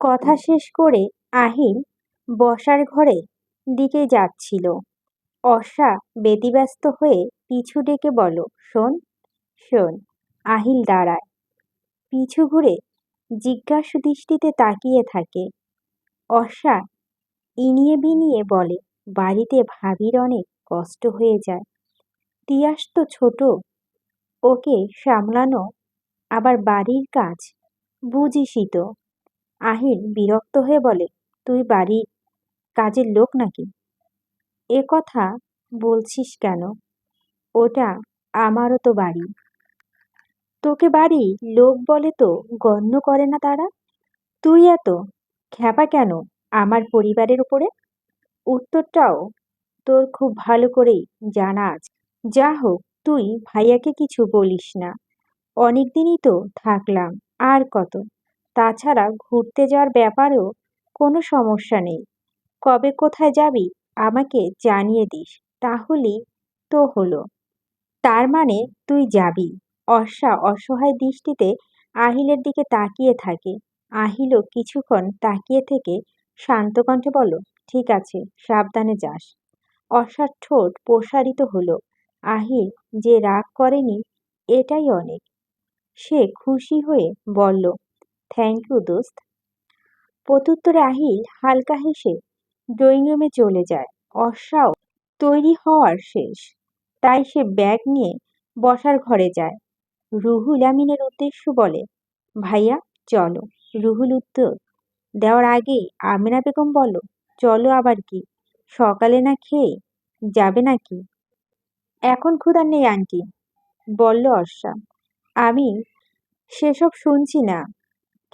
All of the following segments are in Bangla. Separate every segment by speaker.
Speaker 1: কথা শেষ করে আহিল বসার ঘরে দিকে যাচ্ছিল। অর্ষা ব্যতিব্যস্ত হয়ে পিছু ডেকে বলল, শোন শোন, আহিল দাঁড়ায়। পিছু ঘুরে জিজ্ঞাসু দৃষ্টিতে তাকিয়ে থাকে। অর্ষা ইনিয়ে বিনিয়ে বলে, বাড়িতে ভাবির অনেক কষ্ট হয়ে যায়। তিয়াস তো ছোট, ওকে সামলানো, আবার বাড়ির কাজ, বুঝিসই তো। আহিল বিরক্ত হয়ে বলে, তুই বাড়ির কাজের লোক নাকি? এ কথা বলছিস কেন? ওটা আমারও তো বাড়ি। তোকে বাড়ি লোক বলে তো গণ্য করে না তারা? তুই এত খ্যাপা কেন আমার পরিবারের উপরে? উত্তরটাও তোর খুব ভালো করেই জানা আছে। যা হোক, তুই ভাইয়াকে কিছু বলিস না। অনেক দিনই তো থাকলাম, আর কত? তাছাড়া ঘুরতে যাওয়ার ব্যাপারেও কোনো সমস্যা নেই। কবে কোথায় যাবি আমাকে জানিয়ে দিস, তাহলেই তো হলো। তার মানে তুই যাবি। অর্ষা অসহায় দৃষ্টিতে আহিলের দিকে তাকিয়ে থাকে। আহিলও কিছুক্ষণ তাকিয়ে থেকে শান্ত কণ্ঠে বলো, ঠিক আছে, সাবধানে যাস। অর্ষার ঠোঁট প্রসারিত হলো। আহিল যে রাগ করেনি, এটাই অনেক। সে খুশি হয়ে বলল থ্যাংক ইউ দোস্ত। প্রত্যুত্তরে আহিল হালকা হেসে ড্রয়িং রুমে চলে যায়। অর্ষাও তৈরি হওয়ার শেষ। তাই সে ব্যাগ নিয়ে বসার ঘরে যায়। রুহুল আমিনের উদ্দেশ্য বলে, ভাইয়া, চলো। রুহুল উত্তর, দেওয়ার আগে আমিনা বেগম বলো, চলো আবার কি? সকালে না খেয়ে যাবে নাকি? এখন ক্ষুধা নেই, আন্টি, বলল অর্ষা আমি সেসব শুনছি না।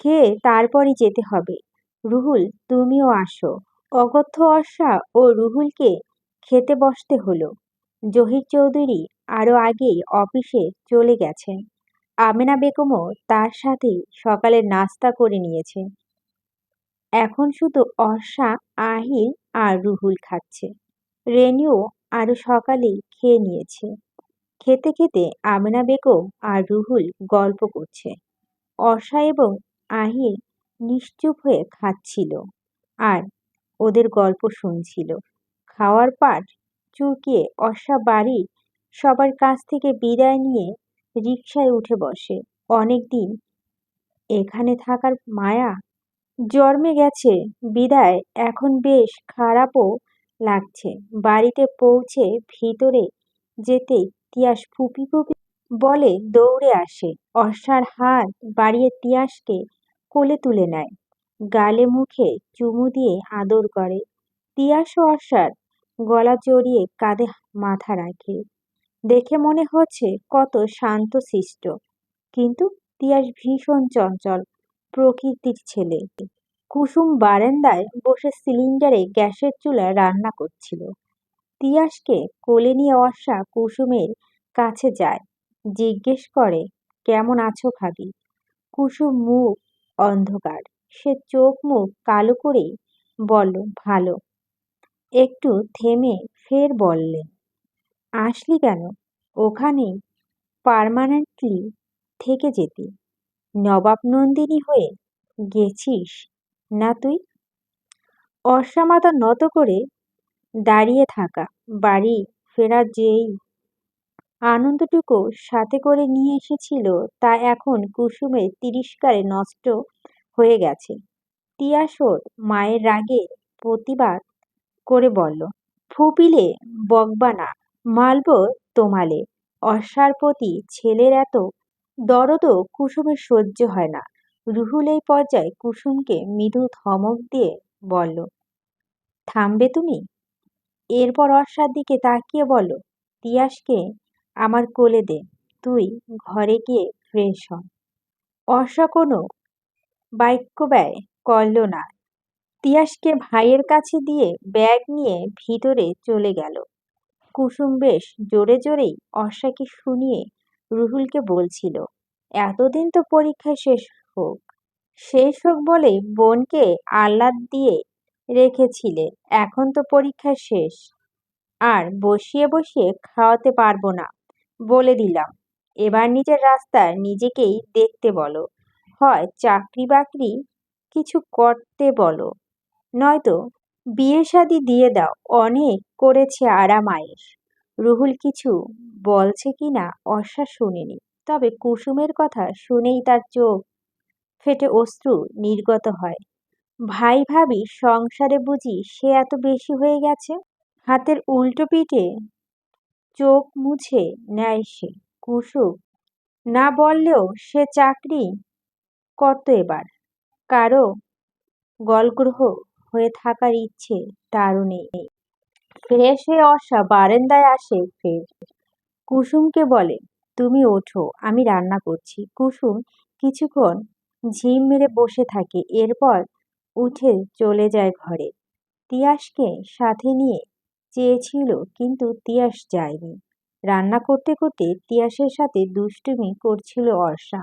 Speaker 1: খেয়ে তারপরই যেতে হবে। রুহুল, তুমিও আসো। অগত্য অর্ষা ও রুহুলকে খেতে বসতে হলো। জহির চৌধুরী আরও আগেই অফিসে চলে গেছেন। আমেনা বেগমও তার সাথে সকালের নাস্তা করে নিয়েছে এখন শুধু অর্ষা, আহিল আর রুহুল খাচ্ছে। রেনিও আরও সকালেই খেয়ে নিয়েছে। খেতে খেতে আমেনা বেগম আর রুহুল গল্প করছে। অর্ষা এবং আহিল নিশ্চুপ হয়ে খাচ্ছিল আর ওদের গল্প শুনছিল। খাওয়ার পাট চুকিয়ে অর্ষা বাড়ির সবার কাছ থেকে বিদায় নিয়ে রিকশায় উঠে বসে। অনেক দিন এখানে থাকার মায়া জন্মে গেছে, বিদায় এখন বেশ খারাপও লাগছে। বাড়িতে পৌঁছে ভিতরে যেতে তিয়াস ফুপি ফুপি বলে দৌড়ে আসে। অর্ষার হাত বাড়িয়ে তিয়াসকে কোলে তুলে নেয়। গালে মুখে চুমু দিয়ে আদর করে। তিয়াস ও অর্ষার গলা জড়িয়ে কাঁধে মাথা রাখে। দেখে মনে হচ্ছে কত শান্ত শিষ্ট কিন্তু তিয়াস ভীষণ চঞ্চল, প্রকৃতির ছেলে। কুসুম বারান্দায় বসে সিলিন্ডারে গ্যাসের চুলায় রান্না করছিল। তিয়াসকে কোলে নিয়ে অর্ষা কুসুমের কাছে যায়। জিজ্ঞেস করে, কেমন আছো ভাবি কুসুম মুখ অন্ধকার। সে চোখ মুখ কালো করে বলল, ভালো। একটু থেমে ফের বললেন আসলি কেন? ওখানে পারমানেন্টলি থেকে যেতি। নবাব নন্দিনী হয়ে গেছিস না তুই? অসামাতা নত করে দাঁড়িয়ে থাকা, বাড়ি ফেরার যেই আনন্দটুকু সাথে করে নিয়ে এসেছিল, তা এখন কুসুমের তিরস্কারে নষ্ট হয়ে গেছে। তিয়াসর মায়ের রাগে প্রতিবাদ করে বলল, ফুপিলে, বকবানা, মালব তোমালে, অশ্বার প্রতি ছেলের এত দরদও কুসুমের সহ্য হয় না। রুহুল এই পর্যায়ে কুসুমকে মৃদু ধমক দিয়ে বলল, থামবে তুমি? এরপর অর্ষার দিকে তাকিয়ে বলল, তিয়াসকে আমার কোলে দে। তুই ঘরে গিয়ে ফ্রেশ হ। অর্ষা কোনো বাক্য ব্যয় করল না। তিয়াসকে ভাইয়ের কাছে দিয়ে ব্যাগ নিয়ে ভিতরে চলে গেল। কুসুম বেশ জোরে জোরেই অর্ষাকে শুনিয়ে রুহুলকে বলছিল, এতদিন তো পরীক্ষা শেষ হোক। শেষ হোক বলে বোনকে আহ্লাদ দিয়ে রেখেছিলে, এখন তো পরীক্ষা শেষ। আর বসিয়ে বসিয়ে খাওয়াতে পারব না। বলে দিলাম। এবার নিজের রাস্তায় নিজেকেই দেখতে বলো। হয় চাকরি বাকরি কিছু করতে বলো। নয়তো বিয়ে শাদি দিয়ে দাও, অনেক করেছে আরাম আয়েস রুহুল কিছু বলছে কি না অর্ষা শুনেনি, তবে কুসুমের কথা শুনেই তার চোখ ফেটে অশ্রু নির্গত হয়। ভাই ভাবি সংসারে বুঝি সে এত বেশি হয়ে গেছে? হাতের উল্টো পিঠে চোখ মুছে নেয় সে কুসুম। না বললেও সে চাকরি কত এবার? কারও গলগ্রহ হয়ে থাকার ইচ্ছে তারও নেই। ফ্রেশ হয়ে অর্ষা বারান্দায় আসে, ফের কুসুমকে বলে, তুমি ওঠো, আমি রান্না করছি। কুসুম কিছুক্ষণ ঝিম মেরে বসে থাকে, এরপর উঠে চলে যায় ঘরে। তিয়াসকে সাথে নিয়ে চেয়েছিল, কিন্তু তিয়াস যায়নি। রান্না করতে করতে তিয়াসের সাথে দুষ্টুমি করছিল অর্ষা।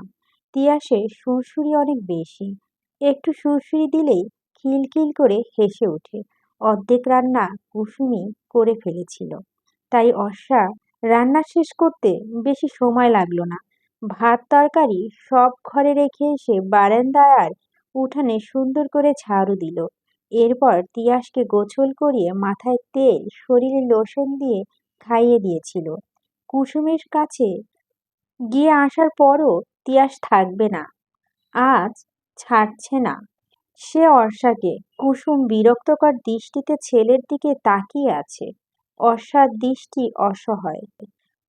Speaker 1: তিয়াসের সুরসুরি অনেক বেশি। একটু সুরসুরি দিলেই খিলখিল করে হেসে ওঠে। অর্ধেক রান্না কুসুমি করে ফেলেছিল। তাই অর্ষা রান্না শেষ করতে বেশি সময় লাগল না। ভাত তরকারি সব ঘরে রেখে এসে বারান্দায় আর উঠানে সুন্দর করে ঝাড়ু দিল। এরপর তিয়াসকে গোছল করিয়ে মাথায় তেল, শরীরে লোশন দিয়ে খাইয়ে দিয়েছিল। কুসুমের কাছে গিয়ে আসার পরও তিয়াস থাকবে না, আজ ছাড়ছে না। সে অর্ষাকে, কুসুম বিরক্তকর দৃষ্টিতে ছেলের দিকে তাকিয়ে আছে। অর্ষার দৃষ্টি অসহায়।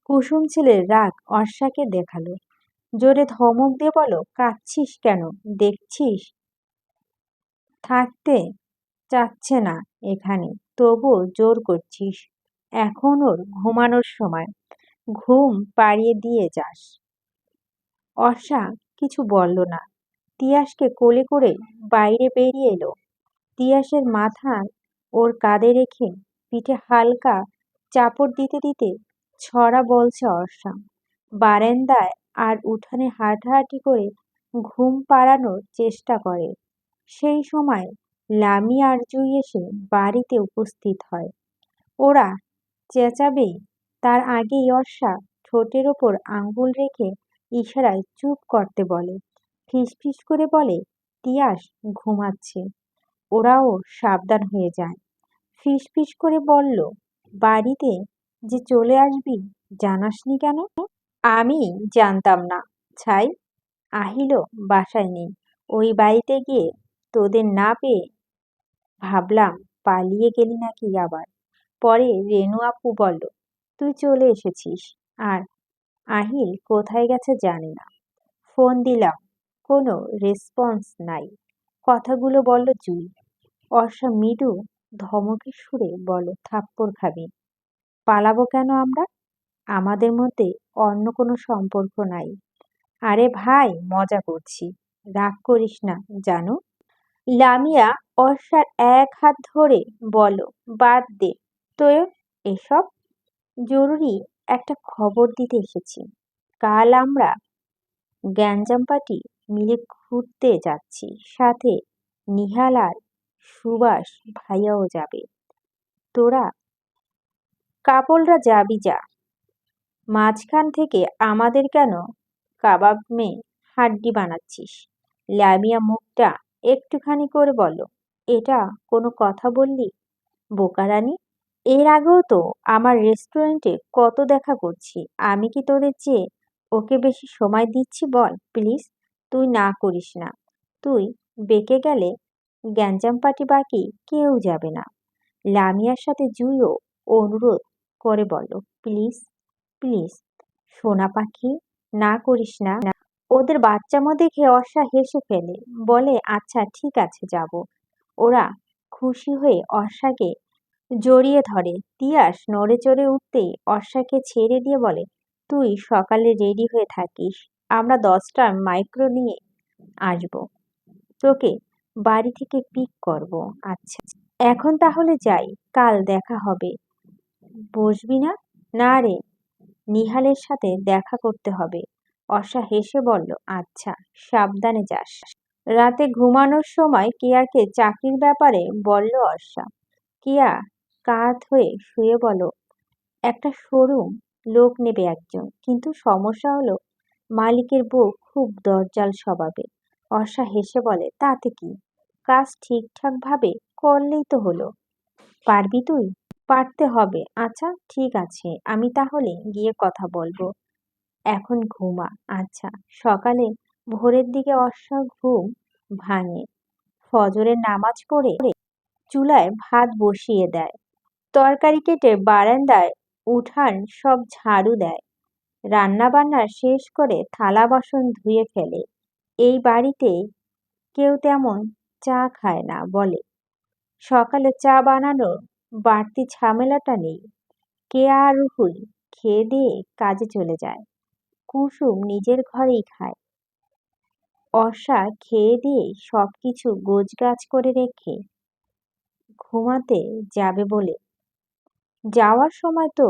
Speaker 1: কুসুম ছেলের রাগ অর্ষাকে দেখাল। জোরে ধমক দিয়ে বলো, কাঁদছিস কেন? দেখছিস? থাকতে চাচ্ছে না এখানে। তবুও জোর করছিস। এখন ওর ঘুমানোর সময়। ঘুম পাড়িয়ে দিয়ে যাস। অর্ষা কিছু বলল না। তিয়াসকে কোলে করে বাইরে বেরিয়ে এলো। তিয়াসের মাথা ওর কাঁধে রেখে পিঠে হালকা চাপড় দিতে দিতে ছড়া বলছে অর্ষা। বারান্দায় আর উঠানে হাঁটাহাঁটি করে ঘুম পাড়ানোর চেষ্টা করে। সেই সময় লামি আর জুই এসে বাড়িতে উপস্থিত হয়। ওরা চেঁচাবে, তার আগেই অর্ষা ঠোঁটের ওপর আঙ্গুল রেখে ইশারায় চুপ করতে বলে। ফিসফিস করে বলে, তিয়াস, ঘুমাচ্ছে। ওরাও সাবধান হয়ে যায়। ফিসফিস করে বলল, বাড়িতে যে চলে আসবি জানাসনি কেন? আমি জানতাম না, ছাই। আহিল বাসায় নেই। ওই বাড়িতে গিয়ে তোদের না পেয়ে ভাবলাম, পালিয়ে গেলি নাকি আবার? পরে রেনু আপু বলল, তুই চলে এসেছিস। আর আহিল কোথায় গেছে জানি না। ফোন দিলাম, কোনো রেসপন্স নাই। কথাগুলো বলল জুই। অর্ষা মৃদু ধমকের সুরে বলো, থাপ্পড় খাবি। পালাবো কেন আমরা? আমাদের মধ্যে অন্য কোনো সম্পর্ক নাই। আরে ভাই, মজা করছি। রাগ করিস না, জানো। লামিয়া অর্ষার এক হাত ধরে বলো, বাদ দে। তো এসব? জরুরি একটা খবর দিতে এসেছি। কাল আমরা গ্যাঞ্জাম পার্টি মিলে ঘুরতে যাচ্ছি। সাথে নিহাল আর সুভাষ ভাইয়াও যাবে। তোরা কাপলরা যাবি যা। মাঝখান থেকে আমাদের কেন কাবাব মেয়ে হাড্ডি বানাচ্ছিস? লামিয়া মুখটা একটুখানি করে বলো এটা কোনো কথা বললি? বোকারানি এর আগেও তো আমার রেস্টুরেন্টে কত দেখা করছি। আমি কি তোদের চেয়ে ওকে বেশি সময় দিচ্ছি বল, প্লিজ? তুই না করিস না। তুই বেঁকে গেলে গ্যাঞ্জাম পার্টি বাকি কেউ যাবে না। লামিয়ার সাথে জুইও অনুরোধ করে বলল, প্লিজ প্লিজ, সোনা পাখি, না করিস না। ওদের বাচ্চা বাচ্চামো দেখে অর্ষা হেসে ফেলে, বলে আচ্ছা ঠিক আছে, যাব। ওরা খুশি হয়ে অর্ষাকে জড়িয়ে ধরে। তিয়াস নড়ে চড়ে উঠতেই অর্ষাকে ছেড়ে দিয়ে বলে, তুই সকালে রেডি হয়ে থাকিস, আমরা দশটা মাইক্রো নিয়ে আসব। তোকে বাড়ি থেকে পিক করব। আচ্ছা এখন তাহলে যাই, কাল দেখা হবে। বসবি না? না রে, নিহালের সাথে দেখা করতে হবে। অর্ষা হেসে বলল আচ্ছা সাবধানে যাস। রাতে ঘুমানোর সময় কিয়াকে চাকরির ব্যাপারে বলল অর্ষা কিয়া, কাত হয়ে শুয়ে বলো, একটা শোরুম, লোক নেবে একজন। কিন্তু সমস্যা হলো, মালিকের বউ খুব দরজাল স্বভাবে। অর্ষা হেসে বলে, তাতে কি? কাজ ঠিকঠাকভাবে করলেই তো হলো। পারবি তুই? পারতে হবে। আচ্ছা ঠিক আছে। আমি তাহলে গিয়ে কথা বলব। এখন ঘুমা। আচ্ছা সকালে ভোরের দিকে অশ্বার ঘুম ভাঙে। ফজরের নামাজ পড়ে চুলায় ভাত বসিয়ে দেয়। তরকারি কেটে বারান্দায় উঠান সব ঝাড়ু দেয়। রান্না বান্না শেষ করে থালা বাসন ধুয়ে ফেলে। এই বাড়িতে কেউ তেমন চা খায় না বলে। সকালে চা বানানোর বাড়তি ঝামেলাটা নেই। কেয়া আর রুহুল খেয়ে দিয়ে কাজে চলে যায়। কুসুম নিজের ঘরেই খায়। অর্ষা খেয়ে দিয়ে সব কিছু করে রেখে ঘুমাতে যাবে বলে। যাওয়ার সময় তো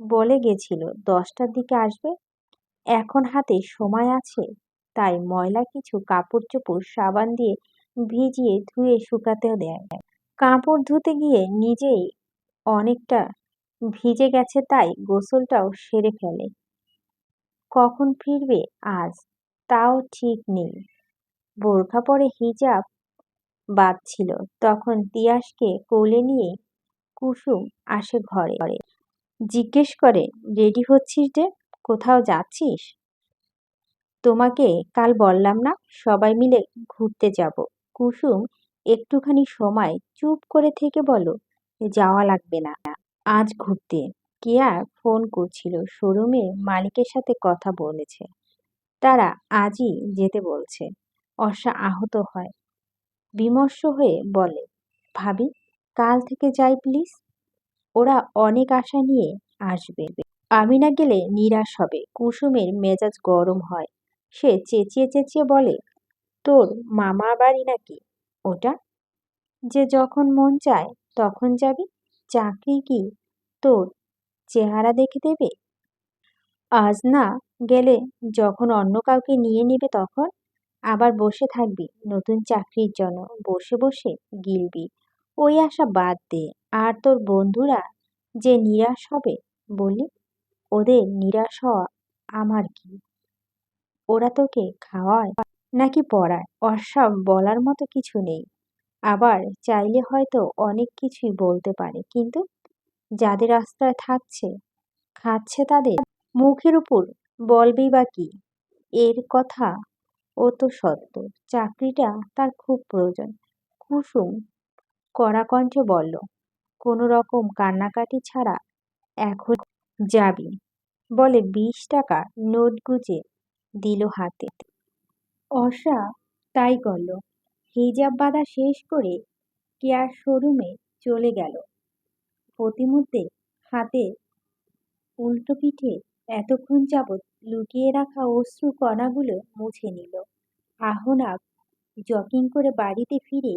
Speaker 1: বলে গেছিল, দশটার দিকে আসবে। এখন হাতে সময় আছে, তাই ময়লা কিছু কাপড় চোপড় সাবান দিয়ে ভিজিয়ে ধুয়ে শুকাতে দেয়। কাপড় ধুতে গিয়ে নিজেই অনেকটা ভিজে গেছে, তাই গোসলটাও সেরে ফেলে। কখন ফিরবে? আজ। তাও ঠিক নেই। বোরখা পরে হিজাব বাঁধছিল। তখন তিয়াসকে কোলে নিয়ে কুসুম আসে ঘরে। জিজ্ঞেস করে, রেডি হচ্ছিস যে? কোথাও যাচ্ছিস? তোমাকে কাল বললাম না, সবাই মিলে ঘুরতে যাব। কুসুম, একটুখানি সময় চুপ করে থেকে বলো, যাওয়া লাগবে না। আজ ঘুরতে। কেয়া ফোন করছিল? শোরুমে মালিকের সাথে কথা বলেছে। তারা আজই যেতে বলছে। অর্ষা আহত হয়। বিমর্ষ হয়ে বলে, ভাবি, কাল থেকে যাই প্লিজ। ওরা অনেক আশা নিয়ে আসবে। আমি না গেলে নিরাশ হবে। কুসুমের মেজাজ গরম হয়। সে চেঁচিয়ে চেঁচিয়ে বলে, তোর মামা বাড়ি নাকি? ওটা? যে যখন মন চায় তখন যাবি? চাকরি কি তোর চেহারা দেখে দেবে? আজ না গেলে যখন অন্য কাউকে নিয়ে নেবে তখন আবার বসে থাকবি, নতুন চাকরির জন্য। বসে বসে গিলবি। ওই আশা বাদ দে। আর তোর বন্ধুরা যে নিরাশ হবে বলি, ওদের নিরাশ হওয়া আমার কি? ওরা তোকে খাওয়ায় নাকি পড়ায়? অসব বলার মতো কিছু নেই। আবার চাইলে হয়তো অনেক কিছুই বলতে পারে, কিন্তু যাদের আশ্রয় থাকছে, খাচ্ছে তাদের মুখের উপর বলবেই বা কি? এর কথা ও তো সত্য। চাকরিটা তার খুব প্রয়োজন। কুসুম কড়া কণ্ঠে বলল, কোনো রকম কান্নাকাটি ছাড়া এখন যাবি। বলে বিশ টাকা নোট গুজে দিল হাতে। অর্ষা তাই করল। হিজাব বাঁধা শেষ করে কেয়ার শোরুমে চলে গেল। প্রতিমধ্যে হাতে উল্টো পিঠে এতক্ষণ যাবৎ লুকিয়ে রাখা অশ্রু কণাগুলো মুছে নিল। আহনাব জকিং করে বাড়িতে ফিরে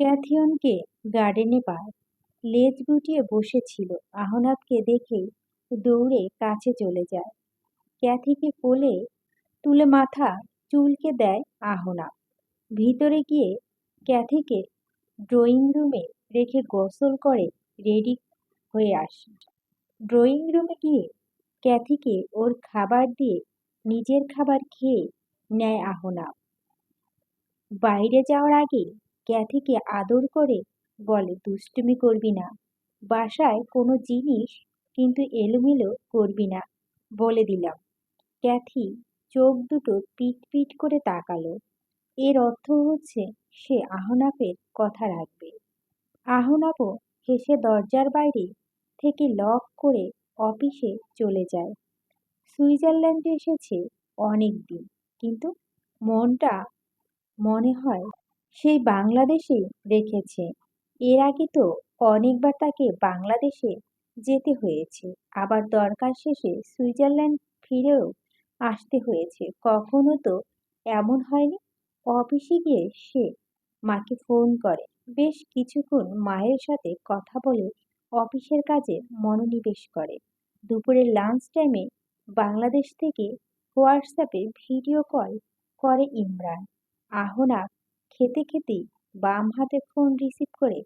Speaker 1: ক্যাথিয়নকে গার্ডেনে পায়। লেজ গুটিয়ে বসেছিল। আহনাবকে দেখে দৌড়ে কাছে চলে যায়। ক্যাথিকে কোলে তুলে মাথা চুলকে দেয় আহনাব। ভিতরে গিয়ে ক্যাথিকে ড্রয়িং রুমে রেখে গোসল করে রেডি হয়ে আসি। ড্রয়িং রুমে গিয়ে ক্যাথিকে ওর খাবার দিয়ে নিজের খাবার খেয়ে নেয় আহনাব বাইরে যাওয়ার আগে ক্যাথিকে আদর করে বলে, দুষ্টুমি করবি না। বাসায় কোনো জিনিস কিন্তু এলোমেলো করবি না, বলে দিলাম। ক্যাথি চোখ দুটো পিট পিট করে তাকালো। এর অর্থ হচ্ছে সে আহনাপের কথা রাখবে। আহনাফও হেসে দরজার বাইরে থেকে লক করে অফিসে চলে যায়। সুইজারল্যান্ডে এসেছে অনেক দিন, কিন্তু মনটা, মনে হয় সেই বাংলাদেশেই রেখেছে। এর আগে তো অনেকবার তাকে বাংলাদেশে যেতে হয়েছে, আবার দরকার শেষে সুইজারল্যান্ড ফিরেও আসতে হয়েছে। কখনো তো এমন হয়নি। অফিসে গিয়ে সে মাকে ফোন করে। বেশ কিছুক্ষণ মায়ের সাথে কথা বলে অফিসের কাজে মনোনিবেশ করে। দুপুরের লাঞ্চ টাইমে বাংলাদেশ থেকে হোয়াটসঅ্যাপে ভিডিও কল করে ইমরান। আহনা খেতে খেতেই বাম হাতে ফোন রিসিভ করে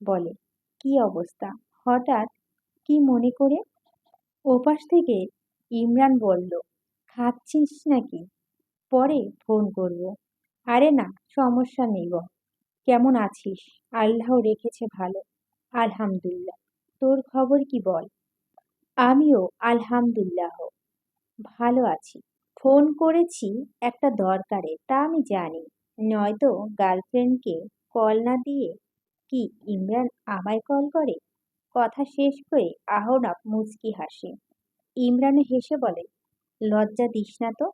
Speaker 1: বলে, কি অবস্থা? হঠাৎ কি মনে করে? ওপাশ থেকে ইমরান বলল, খাচ্ছিস নাকি? পরে ফোন করব। আরে না, সমস্যা নেই গো। কেমন আছিস? আল্লাহ রেখেছে ভালো। আলহামদুলিল্লাহ। তোর খবর কি বল? আমিও আলহামদুলিল্লাহ। ভালো আছি। ফোন করেছি একটা দরকারে, তা আমি জানি। নয়তো গার্লফ্রেন্ডকে কল না দিয়ে কি ইমরান আমায় কল করে? কথা শেষ করে আহনাব মুচকি হাসে। ইমরানও হেসে বলে, লজ্জা দিস না তো?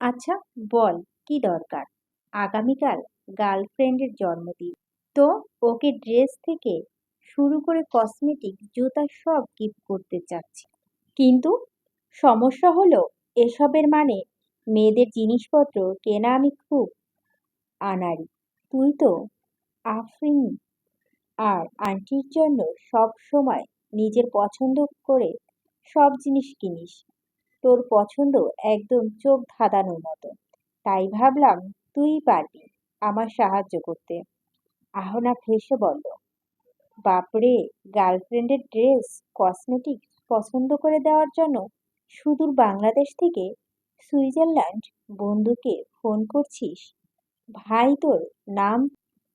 Speaker 1: আচ্ছা বল, কি দরকার? আগামীকাল গার্লফ্রেন্ডের জন্মদিন। তো ওকে ড্রেস থেকে শুরু করে কসমেটিক, জুতা সব গিফট করতে চাচ্ছি। কিন্তু সমস্যা হলো এসবের মানে মেয়েদের জিনিসপত্র কেনা আমি খুব আনারি তুই তো আফরিন। আর আন্টির জন্য সব সময় নিজের পছন্দ করে সব জিনিস কিনিস। তোর পছন্দ একদম চোখ ধাঁধানোর মতো। তাই ভাবলাম তুই পারবি আমার সাহায্য করতে। আহনা হেসে বলল, বাপরে, গার্লফ্রেন্ডের ড্রেস কসমেটিক পছন্দ করে দেওয়ার জন্য সুদূর বাংলাদেশ থেকে সুইজারল্যান্ড বন্ধুকে ফোন করছিস? ভাই, তোর নাম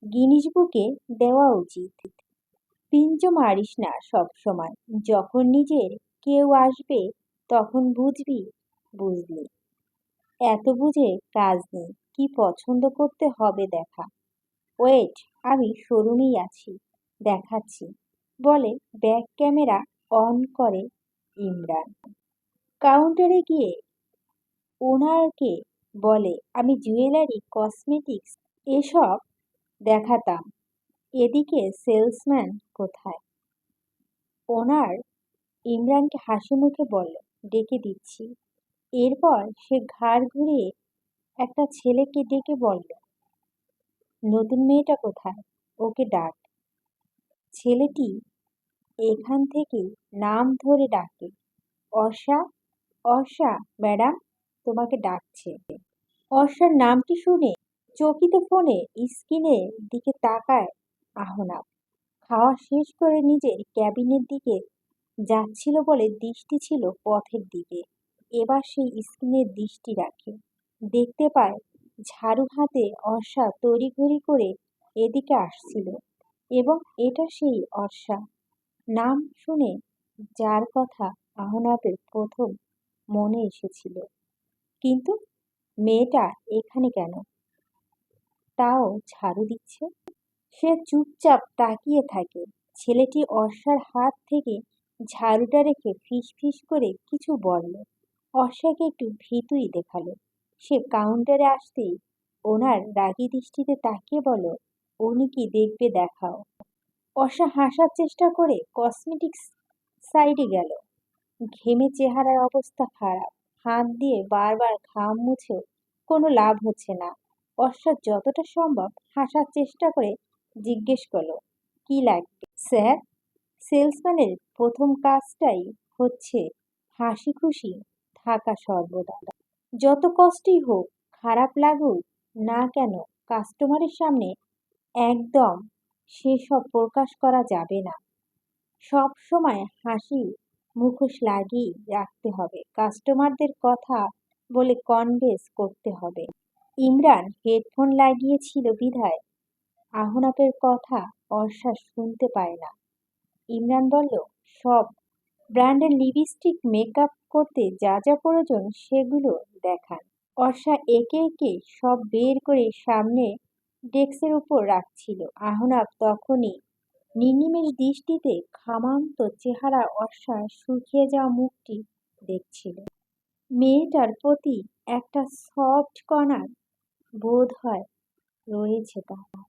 Speaker 1: গিনিস বুকে দেওয়া উচিত। পিঞ্চ মারিস না সব সময়। যখন নিজের কেউ আসবে, তখন বুঝবি বুঝলি এত বুঝে কাজ নেই। কি পছন্দ করতে হবে দেখা। ওয়েট, আমি শোরুমেই আছি, দেখাচ্ছি, বলে ব্যাক ক্যামেরা অন করে ইমরান। কাউন্টারে গিয়ে ওনারকে বলে, আমি জুয়েলারি, কসমেটিক্স, এসব দেখাতাম, এদিকে সেলসম্যান কোথায়? ওনার ইমরানকে হাসি মুখে বলল, ডেকে দিচ্ছি। এরপর সে ঘাড় ঘুরিয়ে একটা ছেলেকে ডেকে বলল, নতুন মেয়েটা কোথায়? ওকে ডাক। ছেলেটি এখান থেকে নাম ধরে ডাকে, অর্ষা অর্ষা, ম্যাডাম, তোমাকে ডাকছে। অর্ষার নামটি শুনে চকিত ফোনে স্ক্রিনের দিকে তাকায় আহনাব। খাওয়া শেষ করে নিজের ক্যাবিনের দিকে যাচ্ছিল বলে দৃষ্টি ছিল পথের দিকে। এবার সেই স্ক্রিনের দৃষ্টি রাখে। দেখতে পায়। ঝাড়ু হাতে অর্ষা তড়িঘড়ি করে এদিকে আসছিল এবং এটা সেই অর্ষা। নাম শুনে যার কথা আহনাবের প্রথম মনে এসেছিল। কিন্তু মেয়েটা এখানে কেন? তাও ঝাড়ু দিচ্ছে? সে চুপচাপ তাকিয়ে থাকে। ছেলেটি অর্ষার হাত থেকে ঝাড়ুটা রেখে ফিস ফিস করে কিছু বলল। অর্ষাকে একটু ভীতুই দেখাল। সে কাউন্টারে আসতেই ওনার রাগী দৃষ্টিতে তাকিয়ে বলো উনি কি দেখবে দেখাও? অর্ষা হাসার চেষ্টা করে কসমেটিক্স সাইডে গেল। ঘেমে চেহারার অবস্থা খারাপ। হাত দিয়ে বারবার ঘাম মুছেও কোনো লাভ হচ্ছে না। অশ্বাস যতটা সম্ভব হাসার চেষ্টা করে জিজ্ঞেস করল, কি লাগবে? স্যার, সেলসম্যানের প্রথম কাজটাই হচ্ছে হাসি খুশি থাকা সর্বদা। যত কষ্টই হোক, খারাপ লাগুক না কেন কাস্টমারের সামনে একদম সেসব প্রকাশ করা যাবে না। সব সময় হাসি, মুখোশ লাগিয়ে রাখতে হবে। কাস্টমারদের কথা বলে কনভেন্স করতে হবে। ইমরান হেডফোন লাগিয়েছিল বিধায়। আহনাপের কথা অর্ষা শুনতে পায় না। ইমরান বলল, সব। ব্র্যান্ডের লিপস্টিক মেকআপ করতে যা যা প্রয়োজন সেগুলো দেখান। অর্ষা একে একে সব বের করে সামনে ডেস্কের উপর রাখছিল। আহনাব তখনই নির্নিমেষ দৃষ্টিতে খামান্ত চেহারা অর্ষার শুকিয়ে যাওয়া মুখটি দেখছিল। মেয়েটার প্রতি একটা সফট কণার বোধ হয় রয়েছে তার